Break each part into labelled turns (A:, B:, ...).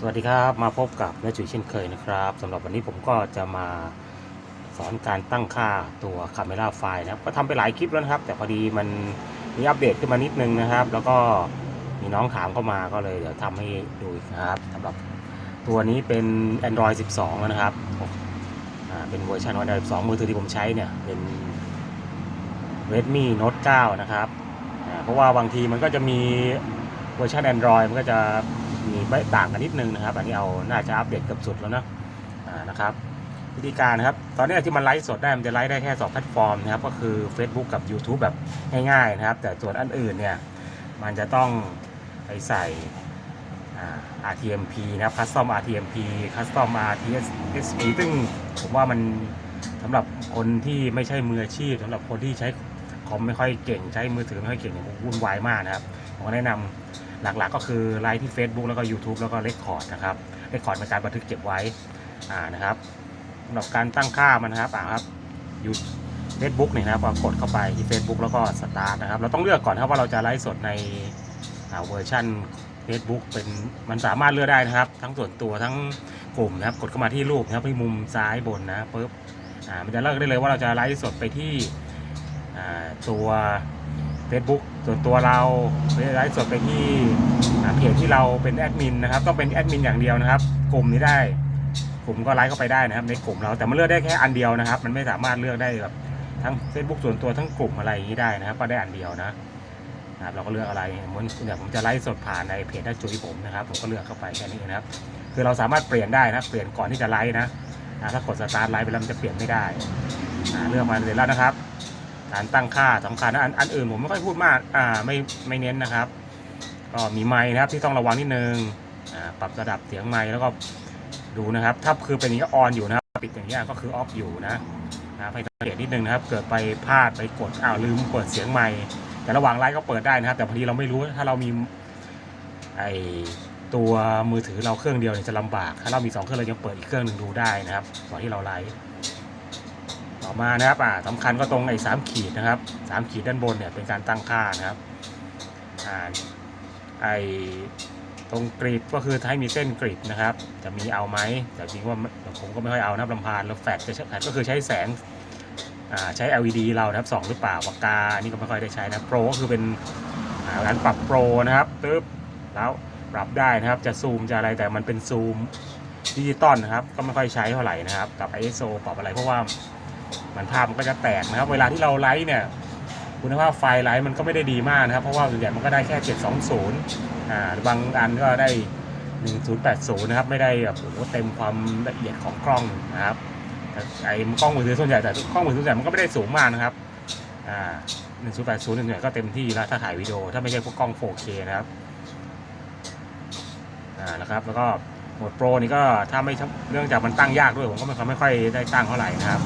A: สวัสดีครับมาพบกับแม่จุ๋ยเช่นเคยนะครับสำหรับวันนี้ผมก็จะมาสอนการตั้งค่าตัว Camera File นะครับก็ทำไปหลายคลิปแล้วนะครับ แต่พอดีมันมีอัปเดตขึ้นมานิดนึงนะครับ แล้วก็มีน้องถามเข้ามาก็เลยเดี๋ยวทำให้ดูอีกนะครับสำหรับตัวนี้เป็น Android 12 แล้วนะครับอ่าเป็นเวอร์ชัน Android 12 มือถือที่ผมใช้เนี่ยเป็น Redmi Note 9 นะครับอ่าเพราะว่าบางทีมันก็จะมีเวอร์ชัน Android มันก็จะ มีไม่ต่างกันนิดนึงนะครับ อันนี้เอาน่าจะอัปเดตเกือบสุดแล้วนะนะครับวิธีการนะครับ ตอนนี้ที่มันไลฟ์สดได้มันจะไลฟ์ได้แค่2แพลตฟอร์มนะครับ ก็คือ Facebook กับ YouTube แบบง่ายๆนะครับ แต่ส่วนอันอื่นเนี่ย มันจะต้องไปใส่ RTMP นะครับ Custom RTMP Custom RTSP ซึ่งผมว่ามันสำหรับคนที่ไม่ใช่มืออาชีพสำหรับคนที่ใช้คอมไม่ค่อยเก่งใช้มือถือไม่ค่อยเก่งเนี่ยวุ่นวายมากนะครับผมแนะนำ หลักๆก็คือไลฟ์ที่ Facebook แล้วก็ YouTube แล้วก็เลคคอร์ดนะครับเลคคอร์ดเป็นการบันทึกเก็บไว้อ่านะครับสำหรับการตั้งค่ามันนะครับอ่าครับยูเฟซบุ๊กเนี่ยนะครับกดเข้าไปที่ Facebook แล้วก็สตาร์ทนะครับ เราต้องเลือกก่อนครับว่าเราจะไลฟ์สดในเวอร์ชัน Facebook เป็นมันสามารถเลือกได้นะครับ ทั้งส่วนตัวทั้งกลุ่มนะครับ กดเข้ามาที่รูปนะครับที่มุมซ้ายบนนะปุ๊บอ่ามันจะเลือกได้เลยว่าเราจะไลฟ์สดไปที่อ่าตัว Facebook ส่วนตัวเราไลฟ์สดไปที่เพจที่เราเป็นแอดมินนะครับต้องเป็นแอดมินอย่างเดียวนะครับ กลุ่มนี้ได้กลุ่มก็ไลฟ์เข้าไปได้นะครับ ในกลุ่มเราแต่มันเลือกได้แค่อันเดียวนะครับ มันไม่สามารถเลือกได้แบบทั้ง Facebook ส่วนตัวทั้งกลุ่มอะไรอย่างนี้ได้นะครับ ก็ได้อันเดียวนะครับเราก็เลือกอะไรเหมือนเนี่ยผมจะไลฟ์สดผ่านในเพจด้าจุยผมนะครับ ผมก็เลือกเข้าไปแค่นี้นะครับ คือเราสามารถเปลี่ยนได้นะเปลี่ยนก่อนที่จะไลฟ์นะถ้ากดสตาร์ทไลฟ์ไปแล้วมันจะเปลี่ยนไม่ได้เลือกมาเสร็จแล้วนะครับ การตั้งค่าสำคัญนะอันอันอื่นผมไม่ค่อยพูดมากอ่าไม่ไม่เน้นนะครับ ก็มีไม้นะครับที่ต้องระวังนิดนึงอ่าปรับระดับเสียงไม้แล้วก็ดูนะครับ ถ้าคือเป็นอย่างนี้ออนอยู่นะครับปิดอย่างนี้ก็คือออฟอยู่นะนะครับให้สังเกตนิดนึงนะครับ เกิดไปพลาดไปกดอ้าวลืมเปิดเสียงไม้แต่ระหว่างไลฟ์ก็เปิดได้นะครับ แต่พอดีเราไม่รู้ถ้าเรามีไอตัวมือถือเราเครื่องเดียวเนี่ยจะลำบาก ถ้าเรามีสองเครื่องเรายังเปิดอีกเครื่องหนึ่งดูได้นะครับก่อนที่เราไลฟ์ ต่อมานะครับอ่าสำคัญก็ตรงไอ้สามขีดนะครับสามขีดด้านบนเนี่ยเป็นการตั้งค่านะครับอ่าไอ้ตรงกริดก็คือให้มีเส้นกริดนะครับ จะมีเอาไหมแต่จริงว่าผมก็ไม่ค่อยเอานะครับลำพานแล้วแฟลชจะใช้แฟลชก็คือใช้แสงอ่าใช้ LED เรานะครับสองหรือเปล่าปากกาอันนี่ก็ไม่ค่อยได้ใช้นะโปรก็คือเป็นการปรับโปรนะครับปึ๊บแล้วปรับได้นะครับจะซูมจะอะไรแต่มันเป็นซูมดิจิตอลนะครับ ก็ไม่ค่อยใช้เท่าไหร่นะครับ กับ ISO ปรับอะไรเพราะว่า มันภาพมันก็จะแตกนะครับ เวลาที่เราไลฟ์เนี่ยคุณภาพไฟล์ไลฟ์มันก็ไม่ได้ดีมากนะครับ เพราะว่าส่วนใหญ่มันก็ได้แค่ 720อ่าหรือบางอันก็ได้ 1080 นะครับ ไม่ได้แบบโอ้เต็มความละเอียดของกล้องนะครับไอ้กล้องมือถือส่วนใหญ่แต่กล้องมือถือส่วนใหญ่มันก็ไม่ได้สูงมากนะครับอ่า1080ส่วนใหญ่ก็เต็มที่แล้วถ้าถ่ายวิดีโอ ถ้าไม่ใช่พวกกล้อง 4K นะครับอ่านะครับแล้วก็โหมดโปรนี่ก็ถ้าไม่เนื่องจากมันตั้งยากด้วยผมก็ไม่ค่อยไม่ค่อยได้ตั้งเท่าไหร่นะครับ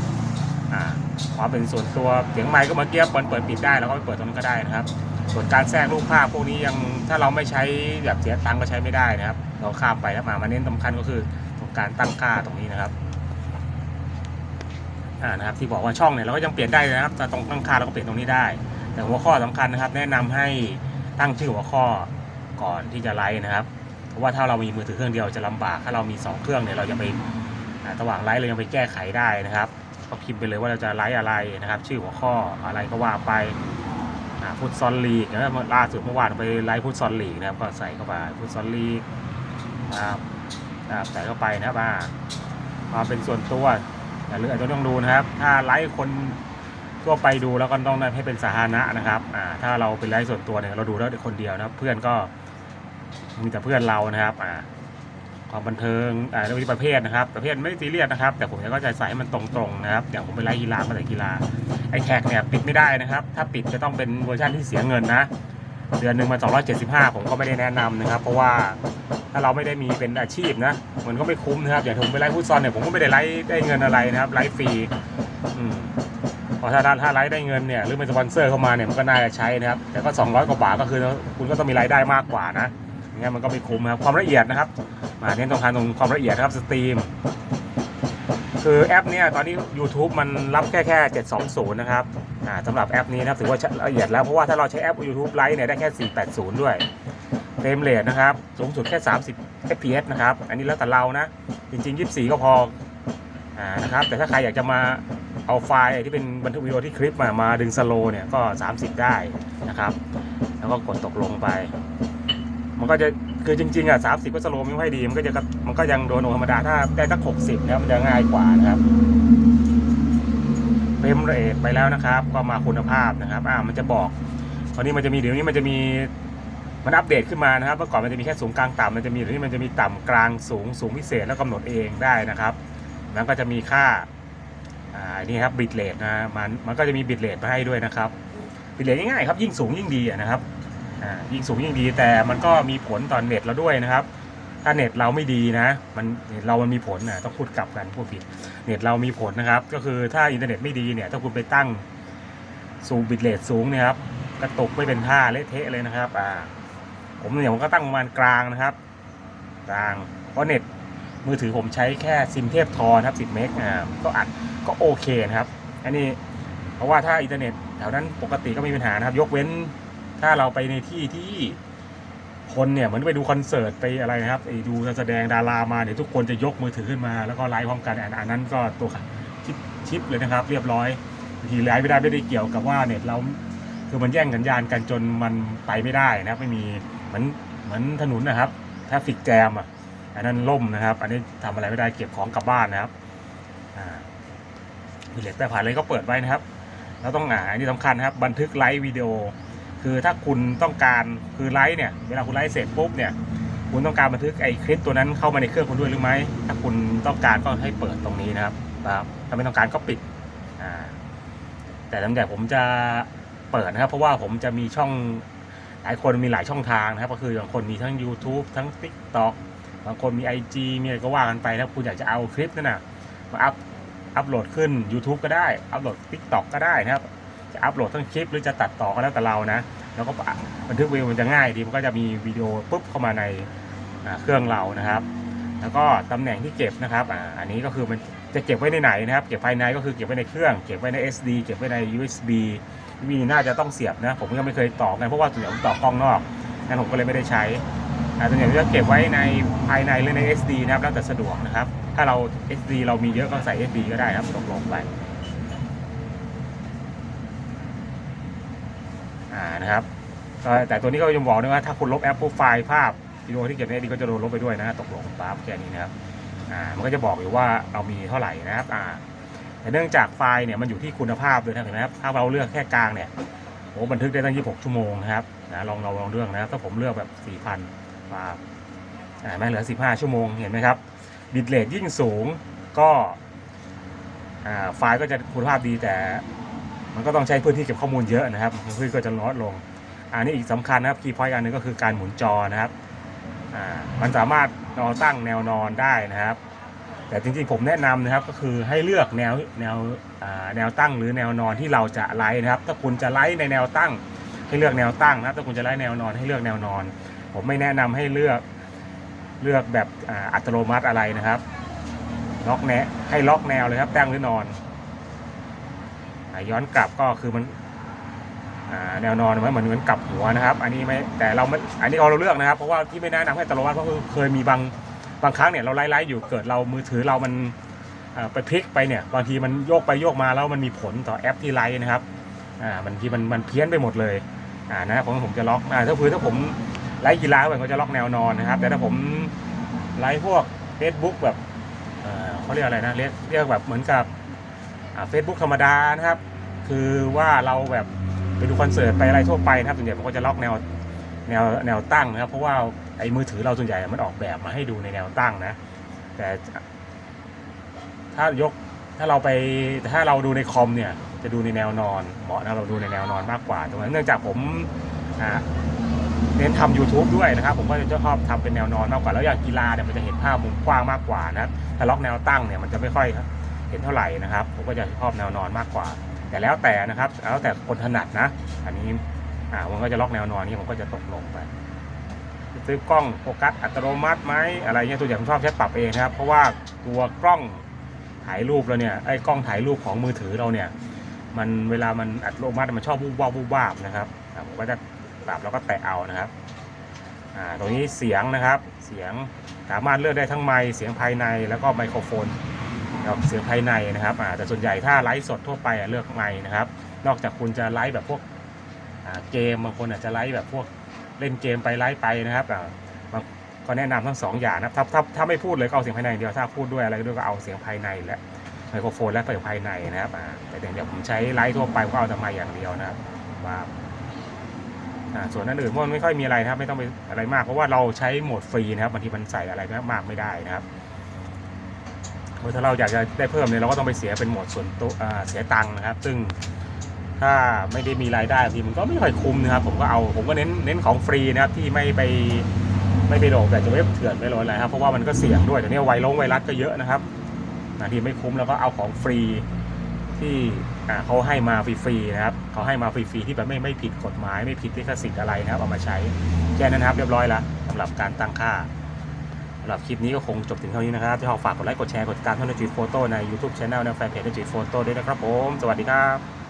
A: ความเป็นส่วนตัวเสียงไมค์ก็เมื่อกี้เปิดเปิดปิดได้แล้วก็เปิดตรงนั้นก็ได้นะครับ ส่วนการแทรกรูปภาพพวกนี้ยังถ้าเราไม่ใช้แบบเสียตังก็ใช้ไม่ได้นะครับ เราข้ามไปแล้วมามาเน้นสำคัญก็คือตรงการตั้งค่าตรงนี้นะครับอ่านะครับที่บอกว่าช่องเนี่ยเราก็ยังเปลี่ยนได้นะครับแต่ตรงตั้งค่าเราก็เปลี่ยนตรงนี้ได้ แต่หัวข้อสำคัญนะครับ แนะนำให้ตั้งชื่อหัวข้อก่อนที่จะไลฟ์นะครับเพราะว่าถ้าเรามีมือถือเครื่องเดียวจะลำบาก ถ้าเรามีสองเครื่องเนี่ยเราจะไปอ่าระหว่างไลฟ์เรายังไปแก้ไขได้นะครับ ก็พิมพ์ไปเลยว่าเราจะไลฟ์อะไรนะครับ ชื่อหัวข้ออะไรก็ว่าไปฟุตซอลลีกนะล่าสุดเมื่อวานไปไลฟ์ฟุตซอลลีกนะครับก็ใส่เข้าไปฟุตซอลลีกนะครับใส่เข้าไปนะครับอ่าเป็นส่วนตัวแต่หรืออาจจะต้องดูนะครับ ถ้าไลฟ์คนทั่วไปดูแล้วก็ต้องให้เป็นสาธารณะนะครับอ่าถ้าเราเป็นไลฟ์ส่วนตัวเนี่ยเราดูแล้วคนเดียวนะเพื่อนก็มีแต่เพื่อนเรานะครับอ่า ความบันเทิงอ่าเรื่องประเภทนะครับ ประเภทไม่ซีเรียสนะครับ แต่ผมก็จะใส่ให้มันตรงๆนะครับอย่างผมไปไล่กีฬามาใส่กีฬาไอ้แท็กเนี่ยปิดไม่ได้นะครับ ถ้าปิดจะต้องเป็นเวอร์ชันที่เสียเงินนะเดือนหนึ่งมา275 ผมก็ไม่ได้แนะนำนะครับ เพราะว่าถ้าเราไม่ได้มีเป็นอาชีพนะมันก็ไม่คุ้มนะครับอย่างผมไปไล่ฟุตซอลเนี่ยผมก็ไม่ได้ไล่ได้เงินอะไรนะครับไล่ฟรีอืมพอถ้าถ้าถ้าไล่ได้เงินเนี่ยหรือเป็นสปอนเซอร์เข้ามาเนี่ยมันก็น่าจะใช้นะครับ แต่ก็ 200 กว่าบาทก็คือคุณก็ต้องมีรายได้มากกว่านะ งี้ยมันก็ไม่คุ้มนะครับความละเอียดนะครับมาเน้นตรงทางตรงความละเอียดนะครับสตรีมคือแอปเนี้ยตอนนี้ YouTube มันรับแค่แค่ 720 นะครับอ่าสำหรับแอปนี้นะครับถือว่าละเอียดแล้วเพราะว่าถ้าเราใช้แอป YouTube ไลฟ์เนี่ยได้แค่ 480 ด้วยเฟรมเรทนะครับสูงสุดแค่ 30 fps นะครับอันนี้แล้วแต่เรานะ จริง ๆ 24 ก็พออ่านะครับแต่ถ้าใครอยากจะมาเอาไฟล์ที่เป็นบันทึกวิดีโอที่คลิปมามาดึงสโลเนี่ยก็ 30 ได้นะครับ แล้วก็กดตกลงไป มันก็จะคือจริงๆอะ30ก็สโลไม่ค่อยดีมันก็จะมันก็ยังโดนโธรรมดาถ้าได้สัก60นะครับมันจะง่ายกว่านะครับเฟรมเรทไปแล้วนะครับ ก็มาคุณภาพนะครับอ่ามันจะบอกตอนนี้มันจะมีเดี๋ยวนี้มันจะมีมันอัปเดตขึ้นมานะครับเมื่อก่อนมันจะมีแค่สูงกลางต่ำมันจะมีเดี๋ยวนี้มันจะมีต่ำกลางสูงสูงพิเศษแล้วกำหนดเองได้นะครับแล้วก็จะมีค่าอ่านี่ครับบิตเรทนะมันมันก็จะมีบิตเรทมาให้ด้วยนะครับบิตเรทง่ายๆครับยิ่งสูงยิ่งดีนะครับ ยิ่งสูงยิ่งดีแต่มันก็มีผลต่อเน็ตเราด้วยนะครับ ถ้าเน็ตเราไม่ดีนะ มันเน็ตเรามันมีผลนะต้องพูดกลับกันพูดผิด เน็ตเรามีผลนะครับ ก็คือถ้าอินเทอร์เน็ตไม่ดีเนี่ย ถ้าคุณไปตั้งสูงบิตเรทสูงเนี่ยครับกระตุกไม่เป็นท่าเละเทะเลยนะครับ อ่า ผมเนี่ยผมก็ตั้งประมาณกลางนะครับ กลางเพราะเน็ตมือถือผมใช้แค่ซิมเทพทอนครับ10เมกอ่าก็อัดก็โอเคนะครับ อันนี้เพราะว่าถ้าอินเทอร์เน็ตแถวนั้นปกติก็ไม่มีปัญหานะครับ ยกเว้น ถ้าเราไปในที่ที่คนเนี่ยเหมือนไปดูคอนเสิร์ตไปอะไรนะครับไปดูการแสดงดารามาเนี่ยทุกคนจะยกมือถือขึ้นมา แล้วก็ไลฟ์พร้อมกันอันอันนั้นก็ตัวชิปชิปเลยนะครับ เรียบร้อยบางทีไลฟ์ไม่ได้ไม่ได้เกี่ยวกับว่าเน็ตเราคือมันแย่งสัญญาณกันจนมันไปไม่ได้นะครับ ไม่มีเหมือนเหมือนถนนนะครับ ถ้าฟิกแจมอะอันนั้นล่มนะครับ อันนี้ทำอะไรไม่ได้เก็บของกลับบ้านนะครับอ่ามีเหล็กแต่ผ่านเลยก็เปิดไว้นะครับ แล้วต้องอ่าอันนี้สำคัญนะครับ บันทึกไลฟ์วิดีโอ คือถ้าคุณต้องการคือไลฟ์เนี่ยเวลาคุณไลฟ์เสร็จปุ๊บเนี่ยคุณต้องการบันทึกไอ้คลิปตัวนั้นเข้ามาในเครื่องคุณด้วยหรือไม่ถ้าคุณต้องการก็ให้เปิดตรงนี้นะครับนะครับถ้าไม่ต้องการก็ปิดอ่าแต่ตั้งแต่ผมจะเปิดนะครับ เพราะว่าผมจะมีช่องหลายคนมีหลายช่องทางนะครับ ก็คือบางคนมีทั้ง YouTube ทั้ง TikTok บางคนมี IG มีอะไรก็ว่ากันไปถ้าคุณอยากจะเอาคลิปนั่นนะมาอัพอัพโหลดขึ้น YouTube ก็ได้ อัพโหลด TikTok ก็ได้นะครับ จะอัพโหลดทั้งคลิปหรือจะตัดต่อก็แล้วแต่เรานะ แล้วก็บันทึกวิดีโอมันจะง่ายดีมันก็จะมีวิดีโอปุ๊บเข้ามาในเครื่องเรานะครับ แล้วก็ตำแหน่งที่เก็บนะครับอ่าอันนี้ก็คือมันจะเก็บไว้ในไหนนะครับ เก็บภายในก็คือเก็บไว้ในเครื่อง เก็บไว้ใน SD เก็บไว้ใน USB มีน่าจะต้องเสียบนะ ผมก็ไม่เคยต่อกันเพราะว่าส่วนใหญ่ผมต่อกล้องนอกงั้นผมก็เลยไม่ได้ใช้ส่วนใหญ่จะเก็บไว้ในภายในหรือใน SD นะครับแล้วแต่สะดวกนะครับ ถ้าเรา SD เรามีเยอะก็ใส่ SD ก็ได้ครับตกลงไป อ่า นะครับแต่ตัวนี้ก็ยังบอกด้วยว่าถ้าคุณลบแอปพวกไฟล์ภาพวิดีโอที่เก็บในดีก็จะโดนลบไปด้วยนะตกลงปั๊บแค่นี้นะครับมันก็จะบอกอยู่ว่าเรามีเท่าไหร่นะครับแต่เนื่องจากไฟล์เนี่ยมันอยู่ที่คุณภาพด้วยนะเห็นไหมครับถ้าเราเลือกแค่กลางเนี่ยโอ้บันทึกได้ตั้ง 26 ชั่วโมงนะครับนะลองเราลองเลือกนะครับถ้าผมเลือกแบบ 4,000ฟาร์มอ่าไม่เหลือ 15 ชั่วโมงเห็นไหมครับบิตเรทยิ่งสูงก็ไฟล์ก็จะคุณภาพดีแต่ มันก็ต้องใช้พื้นที่เก็บข้อมูลเยอะนะครับพื้นที่ก็จะลดลง อันนี้อีกสำคัญนะครับคีย์พอยต์อันหนึงก็คือการหมุนจอนะครับมันสามารถนอนตั้งแนวนอนได้นะครับ แต่จริงๆผมแนะนำนะครับก็คือให้เลือกแนวแนวแนวตั้งหรือแนวนอนที่เราจะไลฟ์นะครับ ถ้าคุณจะไลฟ์ในแนวตั้ง ให้เลือกแนวตั้งนะครับ ถ้าคุณจะไลฟ์แนวนอนให้เลือกแนวนอน ผมไม่แนะนำให้เลือกเลือกแบบอัตโนมัติอะไรนะครับ ล็อกแนะให้ล็อกแนวเลยครับตั้งหรือนอน ย้อนกลับก็คือมันแนวนอนมันเหมือนเหมือนกลับหัวนะครับ อันนี้ไม่แต่เราไม่อันนี้เราเลือกนะครับ เพราะว่าที่ไม่แนะนำให้ตลอดเพราะเคยมีบางบางครั้งเนี่ยเราไล่ไล่อยู่เกิดเรามือถือเรามันไปพลิกไปเนี่ยบางทีมันโยกไปโยกมาแล้วมันมีผลต่อแอปที่ไลฟ์นะครับอ่ามันที่มันมันเพี้ยนไปหมดเลยอ่านะครับผมผมจะล็อกอ่าถ้าคือถ้าผมไลฟ์กีฬาไปก็จะล็อกแนวนอนนะครับ แต่ถ้าผมไลฟ์พวก Facebook แบบเอ่อเขาเรียกอะไรนะเรียกเรียกแบบเหมือนกับ เฟซบุ๊กธรรมดานะครับ คือว่าเราแบบไปดูคอนเสิร์ตไปอะไรทั่วไปนะครับส่วนใหญ่ผมก็จะล็อกแนวแนวแนวตั้งนะครับ เพราะว่าไอ้มือถือเราส่วนใหญ่มันออกแบบมาให้ดูในแนวตั้งนะ แต่ถ้ายกถ้าเราไปถ้าเราดูในคอมเนี่ยจะดูในแนวนอนเหมาะนะเราดูในแนวนอนมากกว่าตรงนั้นเนื่องจากผมเน้นทำ YouTube ด้วยนะครับ ผมก็จะชอบทำเป็นแนวนอนมากกว่าแล้วอย่างกีฬาเนี่ยมันจะเห็นภาพมุมกว้างมากกว่านะถ้าล็อกแนวตั้งเนี่ยมันจะไม่ค่อย เห็นเท่าไหร่นะครับ ผมก็จะชอบแนวนอนมากกว่า แต่แล้วแต่นะครับ แล้วแต่คนถนัดนะ อันนี้อ่ามันก็จะล็อกแนวนอนนี่ผมก็จะตกลงไปซื้อกล้องโฟกัสอัตโนมัติไหมอะไรเงี้ยตัวอย่างผมชอบใช้ปรับเองนะครับ เพราะว่าตัวกล้องถ่ายรูปเราเนี่ยไอ้กล้องถ่ายรูปของมือถือเราเนี่ยมันเวลามันอัตโนมัติมันชอบวูบวาบวูบวาบนะครับผมก็จะปรับแล้วก็แตะเอานะครับอ่าตรงนี้เสียงนะครับเสียงสามารถเลือกได้ทั้งไมค์เสียงภายในแล้วก็ไมโครโฟน กับเสียงภายในนะครับแต่ส่วนใหญ่ถ้าไลฟ์สดทั่วไปเลือกไมค์นะครับ นอกจากคุณจะไลฟ์แบบพวกเกมบางคนอาจจะไลฟ์แบบพวกเล่นเกมไปไลฟ์ไปนะครับก็แนะนำทั้งสองอย่างนะครับถ้าถ้าถ้าไม่พูดเลยก็เอาเสียงภายในอย่างเดียวถ้าพูดด้วยอะไรด้วยก็เอาเสียงภายในและไมโครโฟนและเสียงภายในนะครับแต่เดี๋ยวผมใช้ไลฟ์ทั่วไปก็เอาแต่ไมอย่างเดียวนะครับว่าส่วนนั้นอื่นมันไม่ค่อยมีอะไรนะครับ ไม่ต้องไปอะไรมากเพราะว่าเราใช้โหมดฟรีนะครับบางทีมันใส่อะไรมากไม่ได้นะครับ เพราะถ้าเราอยากจะได้เพิ่มเนี่ยเราก็ต้องไปเสียเป็นหมวดส่วนตัวเสียตังค์นะครับ ซึ่งถ้าไม่ได้มีรายได้ทีมันก็ไม่ค่อยคุ้มนะครับ ผมก็เอาผมก็เน้นเน้นของฟรีนะครับที่ไม่ไปไม่ไปโหลดแต่จะเว็บเถื่อนไม่โหลดอะไรครับเพราะว่ามันก็เสี่ยงด้วยแต่เนี่ยไวลงไวรัสก็เยอะนะครับทีไม่คุ้มแล้วก็เอาของฟรีที่เขาให้มาฟรีๆนะครับเขาให้มาฟรีๆที่แบบไม่ไม่ผิดกฎหมาย ไม่ผิดลิขสิทธิ์อะไรนะครับเอามาใช้แค่นั้นครับเรียบร้อยแล้วสำหรับการตั้งค่า สำหรับคลิปนี้ก็คงจบถึงเท่านี้นะครับที่ขอฝากกดไลค์กดแชร์กดติดตามท่านนจีโฟโต้ใน YouTube Channel ในแฟนเพจนจีโฟโต้ด้วยนะครับผม สวัสดีครับ